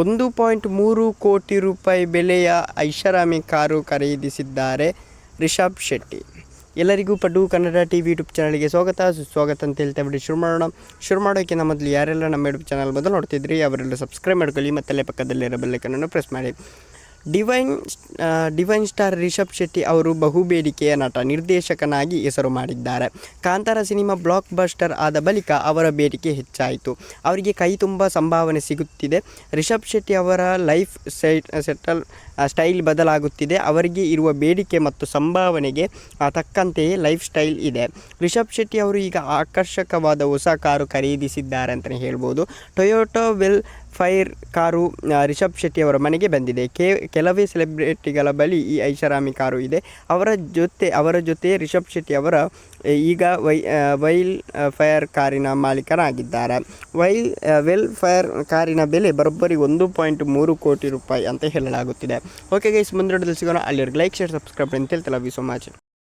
ಒಂದು ಪಾಯಿಂಟ್ ಮೂರು ಕೋಟಿ ರೂಪಾಯಿ ಬೆಲೆಯ ಐಷಾರಾಮಿ ಕಾರು ಖರೀದಿಸಿದ್ದಾರೆ ರಿಷಬ್ ಶೆಟ್ಟಿ. ಎಲ್ಲರಿಗೂ ಪಡ್ಡು ಕನ್ನಡ ಟಿ ವಿ ಯೂಟ್ಯೂಬ್ ಚಾನಲ್ಗೆ ಸ್ವಾಗತ. ಸುಸ್ವಾಗತ ಅಂತ ಹೇಳ್ತಾ ಬಿಡಿ, ಶುರು ಮಾಡೋಣ. ಶುರು ಮಾಡೋಕ್ಕಿಂತ ಮೊದಲು ಯಾರೆಲ್ಲ ನಮ್ಮ ಯೂಟ್ಯೂಬ್ ಚಾನಲ್ ಮೊದಲು ನೋಡ್ತಿದ್ರಿ, ಅವರೆಲ್ಲ ಸಬ್ಸ್ಕ್ರೈಬ್ ಮಾಡ್ಕೊಳ್ಳಿ ಮತ್ತಲ್ಲೇ ಪಕ್ಕದಲ್ಲಿರೋ ಬೆಲ್ಲೈಕನನ್ನು ಪ್ರೆಸ್ ಮಾಡಿ. Divine divine star Rishab Shetty ಅವರು ಬಹುಬೇಡಿಕೆಯ ನಟ, ನಿರ್ದೇಶಕನಾಗಿ ಹೆಸರು ಮಾಡಿದ್ದಾರೆ. ಕಾಂತಾರ ಸಿನಿಮಾ ಬ್ಲಾಕ್ ಬಸ್ಟರ್ ಆದ ಬಳಿಕ ಅವರ ಬೇಡಿಕೆ ಹೆಚ್ಚಾಯಿತು. ಅವರಿಗೆ ಕೈ ತುಂಬ ಸಂಭಾವನೆ ಸಿಗುತ್ತಿದೆ. ರಿಷಬ್ ಶೆಟ್ಟಿ ಅವರ ಲೈಫ್ ಸೈಟ್ ಸೆಟಲ್ ಸ್ಟೈಲ್ ಬದಲಾಗುತ್ತಿದೆ. ಅವರಿಗೆ ಇರುವ ಬೇಡಿಕೆ ಮತ್ತು ಸಂಭಾವನೆಗೆ ತಕ್ಕಂತೆಯೇ ಲೈಫ್ ಸ್ಟೈಲ್ ಇದೆ. ರಿಷಬ್ ಶೆಟ್ಟಿ ಅವರು ಈಗ ಆಕರ್ಷಕವಾದ ಹೊಸ ಕಾರು ಖರೀದಿಸಿದ್ದಾರೆ ಅಂತಲೇ ಹೇಳ್ಬೋದು. Toyota Vellfire car Rishab Shetty ಅವರ ಮನೆಗೆ ಬಂದಿದೆ. ಕೆ, ಕೆಲವೇ ಸೆಲೆಬ್ರಿಟಿಗಳ ಬಳಿ ಈ ಐಷಾರಾಮಿ ಕಾರು ಇದೆ. ಅವರ ಜೊತೆ ಅವರ ಜೊತೆ ರಿಷಬ್ ಶೆಟ್ಟಿ ಅವರ ಈಗ ವೈ ವೈಲ್ ಫೈರ್ ಕಾರಿನ ಮಾಲೀಕರಾಗಿದ್ದಾರೆ. ವೈಲ್ ವೆಲ್ ಫೈರ್ ಕಾರಿನ ಬೆಲೆ ಬರೋಬ್ಬರಿ ಒಂದು ಪಾಯಿಂಟ್ ಮೂರು ಕೋಟಿ ರೂಪಾಯಿ ಅಂತ ಹೇಳಲಾಗುತ್ತಿದೆ. ಓಕೆ ಗೈಸ್ ಮುಂದಿನ ಸಿಗೋಣ. ಅಲ್ಲಿವರೆಗೆ ಲೈಕ್ ಶೇರ್ ಸಬ್ಸ್ಕ್ರೈಬ್ ಅಂತ ಹೇಳ್ತಾ ಲವ್ ಯು ಸೊ ಮಚ್